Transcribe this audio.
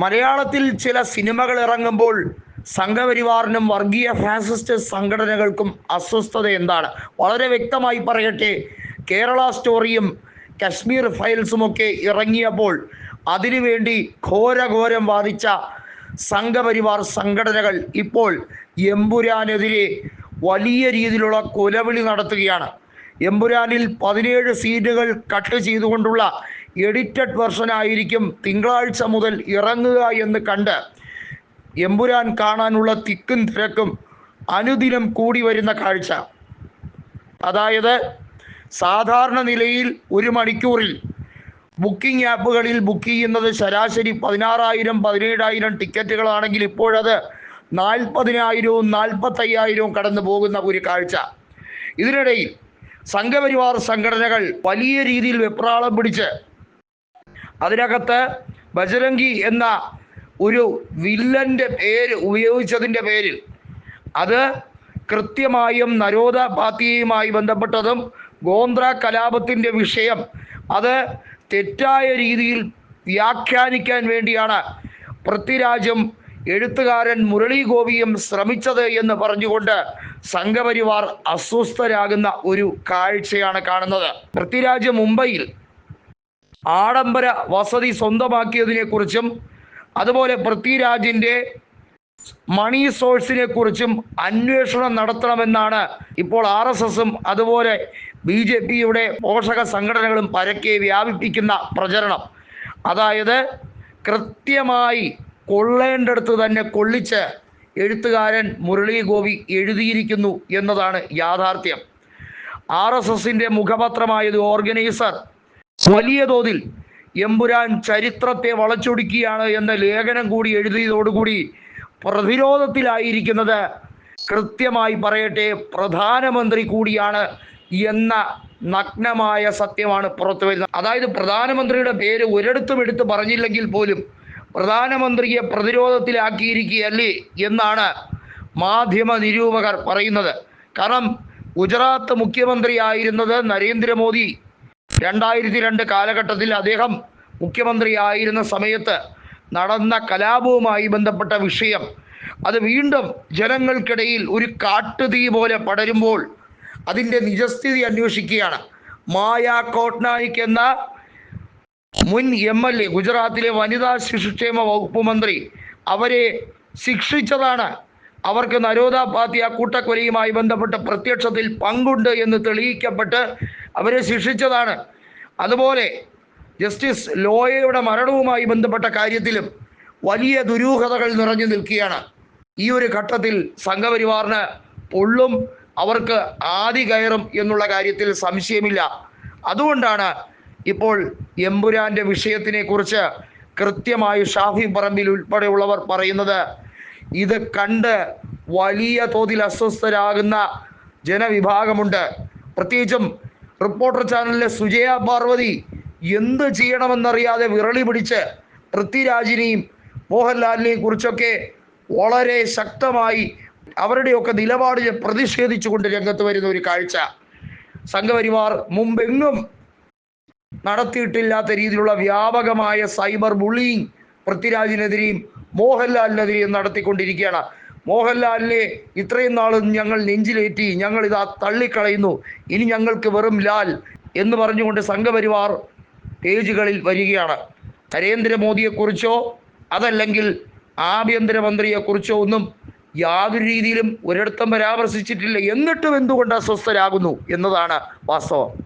മലയാളത്തിൽ ചില സിനിമകൾ ഇറങ്ങുമ്പോൾ സംഘപരിവാറിനും വർഗീയ ഫാസിസ്റ്റ് സംഘടനകൾക്കും അസ്വസ്ഥത എന്താണ്? വളരെ വ്യക്തമായി പറയട്ടെ. കേരള സ്റ്റോറിയും കശ്മീർ ഫയൽസുമൊക്കെ ഇറങ്ങിയപ്പോൾ അതിനുവേണ്ടി ഘോരഘോരം വാദിച്ച സംഘപരിവാർ സംഘടനകൾ ഇപ്പോൾ എമ്പുരാനെതിരെ വലിയ രീതിയിലുള്ള കൊലവിളി നടത്തുകയാണ്. എമ്പുരാനിൽ പതിനേഴ് സീറ്റുകൾ കട്ട് ചെയ്തുകൊണ്ടുള്ള എഡിറ്റഡ് വെർഷൻ ആയിരിക്കും തിങ്കളാഴ്ച മുതൽ ഇറങ്ങുക എന്ന് കണ്ട് എമ്പുരാൻ കാണാനുള്ള തിക്കും തിരക്കും അനുദിനം കൂടി വരുന്ന കാഴ്ച. അതായത് സാധാരണ നിലയിൽ ഒരു മണിക്കൂറിൽ ബുക്കിംഗ് ആപ്പുകളിൽ ബുക്ക് ചെയ്യുന്നത് ശരാശരി പതിനാറായിരം പതിനേഴായിരം ടിക്കറ്റുകളാണെങ്കിൽ ഇപ്പോഴത് നാൽപ്പതിനായിരവും നാൽപ്പത്തയ്യായിരവും കടന്നു പോകുന്ന ഒരു കാഴ്ച. ഇതിനിടയിൽ സംഘപരിവാർ സംഘടനകൾ വലിയ രീതിയിൽ വെപ്രാളം പിടിച്ച് അതിനകത്ത് ബജരംഗി എന്ന ഒരു വില്ലന്റെ പേര് ഉപയോഗിച്ചതിന്റെ പേരിൽ അത് കൃത്യമായും നരോദ ബന്ധപ്പെട്ടതും ഗോന്ദ്ര കലാപത്തിന്റെ വിഷയം അത് തെറ്റായ രീതിയിൽ വ്യാഖ്യാനിക്കാൻ വേണ്ടിയാണ് പൃഥ്വിരാജും എഴുത്തുകാരൻ മുരളി ഗോപിയും ശ്രമിച്ചത് എന്ന് പറഞ്ഞുകൊണ്ട് സംഘപരിവാർ അസ്വസ്ഥരാകുന്ന ഒരു കാഴ്ചയാണ് കാണുന്നത്. പൃഥ്വിരാജ് മുംബൈയിൽ ആഡംബര വസതി സ്വന്തമാക്കിയതിനെക്കുറിച്ചും അതുപോലെ പൃഥ്വിരാജിന്റെ മണി സോഴ്സിനെ കുറിച്ചും അന്വേഷണം നടത്തണമെന്നാണ് ഇപ്പോൾ ആർ എസ് എസും അതുപോലെ ബി ജെ പിയുടെ പോഷക സംഘടനകളും പരക്കെ വ്യാപിപ്പിക്കുന്ന പ്രചരണം. അതായത് കൃത്യമായി കൊള്ളേണ്ടടുത്ത് തന്നെ കൊള്ളിച്ച് എഴുത്തുകാരൻ മുരളി ഗോപി എഴുതിയിരിക്കുന്നു എന്നതാണ് യാഥാർത്ഥ്യം. ആർ എസ് എസിന്റെ മുഖപത്രമായത് ഓർഗനൈസർ വലിയ തോതിൽ എമ്പുരാൻ ചരിത്രത്തെ വളച്ചൊടുക്കുകയാണ് എന്ന ലേഖനം കൂടി എഴുതിയതോടുകൂടി പ്രതിരോധത്തിലായിരിക്കുന്നത് കൃത്യമായി പറയട്ടെ പ്രധാനമന്ത്രി കൂടിയാണ് എന്ന നഗ്നമായ സത്യമാണ് പുറത്തു വരുന്നത്. അതായത് പ്രധാനമന്ത്രിയുടെ പേര് ഒരിടത്തും എടുത്ത് പറഞ്ഞില്ലെങ്കിൽ പോലും പ്രധാനമന്ത്രിയെ പ്രതിരോധത്തിലാക്കിയിരിക്കുകയല്ലേ എന്നാണ് മാധ്യമ നിരൂപകർ പറയുന്നത്. കാരണം ഗുജറാത്ത് മുഖ്യമന്ത്രിയായിരുന്നത് നരേന്ദ്രമോദി. രണ്ടായിരത്തി രണ്ട് കാലഘട്ടത്തിൽ അദ്ദേഹം മുഖ്യമന്ത്രിയായിരുന്ന സമയത്ത് നടന്ന കലാപവുമായി ബന്ധപ്പെട്ട വിഷയം. അത് വീണ്ടും ജനങ്ങൾക്കിടയിൽ ഒരു കാട്ടുതീ പോലെ പടരുമ്പോൾ അതിന്റെ നിജസ്ഥിതി അന്വേഷിക്കുകയാണ്. മായ കോട്നായിക് എന്ന മുൻ എം എൽ എ ഗുജറാത്തിലെ വനിതാ ശിശുക്ഷേമ വകുപ്പ് മന്ത്രി അവരെ ശിക്ഷിച്ചതാണ്. അവർക്ക് നരോദ പാത്തി ആ കൂട്ടക്കൊലയുമായി ബന്ധപ്പെട്ട് പ്രത്യക്ഷത്തിൽ പങ്കുണ്ട് എന്ന് തെളിയിക്കപ്പെട്ട് അവരെ ശിക്ഷിച്ചതാണ്. അതുപോലെ ജസ്റ്റിസ് ലോയയുടെ മരണവുമായി ബന്ധപ്പെട്ട കാര്യത്തിലും വലിയ ദുരൂഹതകൾ നിറഞ്ഞു നിൽക്കുകയാണ്. ഈ ഒരു ഘട്ടത്തിൽ സംഘപരിവാറിന് പൊള്ളും അവർക്ക് ആദി കയറും എന്നുള്ള കാര്യത്തിൽ സംശയമില്ല. അതുകൊണ്ടാണ് ഇപ്പോൾ എമ്പുരാന്റെ വിഷയത്തിനെ കുറിച്ച് കൃത്യമായി ഷാഫി പറമ്പിൽ ഉൾപ്പെടെയുള്ളവർ പറയുന്നത് ഇത് കണ്ട് വലിയ തോതിൽ അസ്വസ്ഥരാകുന്ന ജനവിഭാഗമുണ്ട്. പ്രത്യേകിച്ചും റിപ്പോർട്ടർ ചാനലിലെ സുജയ പാർവതി എന്ത് ചെയ്യണമെന്നറിയാതെ വിരളി പിടിച്ച് പൃഥ്വിരാജിനെയും മോഹൻലാലിനെയും കുറിച്ചൊക്കെ വളരെ ശക്തമായി അവരുടെയൊക്കെ നിലപാടിൽ പ്രതിഷേധിച്ചുകൊണ്ട് രംഗത്ത് വരുന്ന ഒരു കാഴ്ച. സംഘപരിവാർ മുമ്പെങ്ങും നടത്തിയിട്ടില്ലാത്ത രീതിയിലുള്ള വ്യാപകമായ സൈബർ ബുള്ളിങ് പൃഥ്വിരാജിനെതിരെയും മോഹൻലാലിനെതിരെയും നടത്തിക്കൊണ്ടിരിക്കുകയാണ്. മോഹൻലാലിനെ ഇത്രയും നാളും ഞങ്ങൾ നെഞ്ചിലേറ്റി ഞങ്ങൾ ഇതാ തള്ളിക്കളയുന്നു. ഇനി ഞങ്ങൾക്ക് വെറും ലാൽ എന്ന് പറഞ്ഞുകൊണ്ട് സംഘപരിവാർ പേജുകളിൽ വരികയാണ്. നരേന്ദ്രമോദിയെക്കുറിച്ചോ അതല്ലെങ്കിൽ ആഭ്യന്തരമന്ത്രിയെക്കുറിച്ചോ ഒന്നും യാതൊരു രീതിയിലും ഒരിടത്തും പരാമർശിച്ചിട്ടില്ല. എന്നിട്ടും എന്തുകൊണ്ട് അസ്വസ്ഥരാകുന്നു എന്നതാണ് വാസ്തവം.